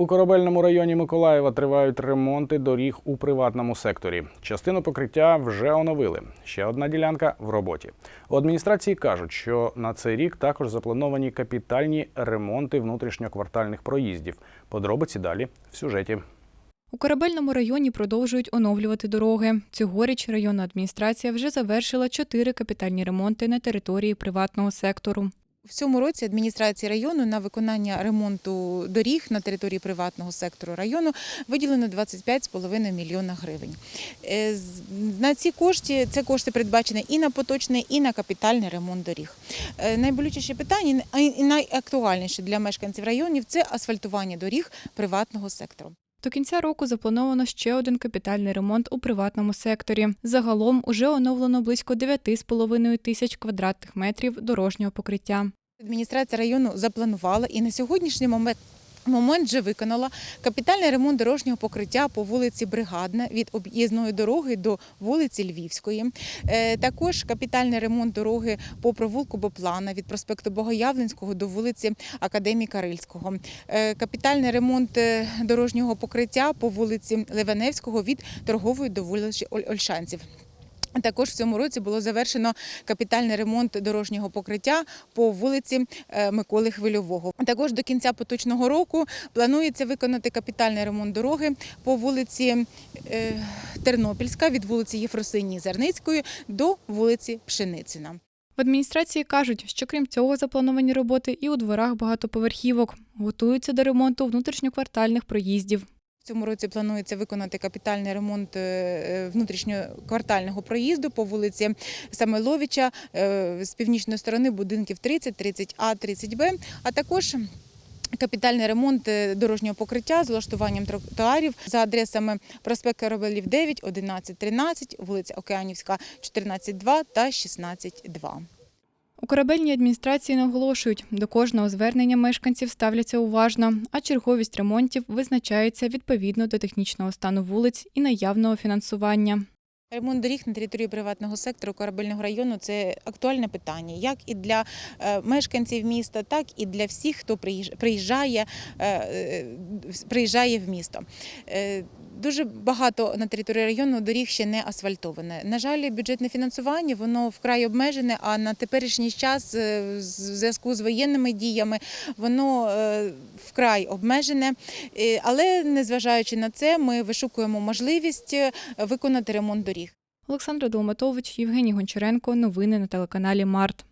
У корабельному районі Миколаєва тривають ремонти доріг у приватному секторі. Частину покриття вже оновили. Ще одна ділянка в роботі. У адміністрації кажуть, що на цей рік також заплановані капітальні ремонти внутрішньоквартальних проїздів. Подробиці далі в сюжеті. У корабельному районі продовжують оновлювати дороги. Цьогоріч районна адміністрація вже завершила чотири капітальні ремонти на території приватного сектору. В цьому році адміністрації району на виконання ремонту доріг на території приватного сектору району виділено 25,5 мільйона гривень. Е, На ці кошти це кошти передбачені і на поточний, і на капітальний ремонт доріг. Е, Найболючіші питання і найактуальніші для мешканців районів це асфальтування доріг приватного сектору. До кінця року заплановано ще один капітальний ремонт у приватному секторі. Загалом уже оновлено близько 9,5 тисяч квадратних метрів дорожнього покриття. Адміністрація району запланувала і на сьогоднішній момент. Момент вже виконала капітальний ремонт дорожнього покриття по вулиці Бригадна від об'їзної дороги до вулиці Львівської. Е, Також капітальний ремонт дороги по провулку Боплана від проспекту Богоявленського до вулиці Академіка Рильського. Е, Капітальний ремонт е, дорожнього покриття по вулиці Ливаневського від торгової до вулиці Оль- Ольшанців. Також в цьому році було завершено капітальний ремонт дорожнього покриття по вулиці е, Миколи Хвильового. Також до кінця поточного року планується виконати капітальний ремонт дороги по вулиці е, Тернопільська від вулиці Єфросинії Зерницької до вулиці Пшеницина. В адміністрації кажуть, що крім цього заплановані роботи і у дворах багатоповерхівок. Готуються до ремонту внутрішньоквартальних проїздів. Цьому році планується виконати капітальний ремонт е, внутрішньоквартального проїзду по вулиці Самойловича е, з північної сторони будинків 30, 30А, 30Б, а також Капітальний ремонт е, дорожнього покриття з влаштуванням тротуарів за адресами проспект Корабелів 9, 11, 13, вулиця Океанівська, 14, 2 та 16, 2. У корабельній адміністрації наголошують, до кожного звернення мешканців ставляться уважно, а черговість ремонтів визначається відповідно до технічного стану вулиць і наявного фінансування. Ремонт доріг на території приватного сектору корабельного району це актуальне питання, як і для е, мешканців міста, так і для всіх, хто приїж- приїжджає, е, е, приїжджає в місто. Дуже багато на території району доріг ще не асфальтоване. На жаль, бюджетне фінансування воно вкрай обмежене. А на теперішній час, е, в зв'язку з воєнними діями, воно е, вкрай обмежене. Е, Але незважаючи на це, ми вишукуємо можливість виконати ремонт доріг. Олександра Долматович, Євгеній Гончаренко. Новини на телеканалі Март.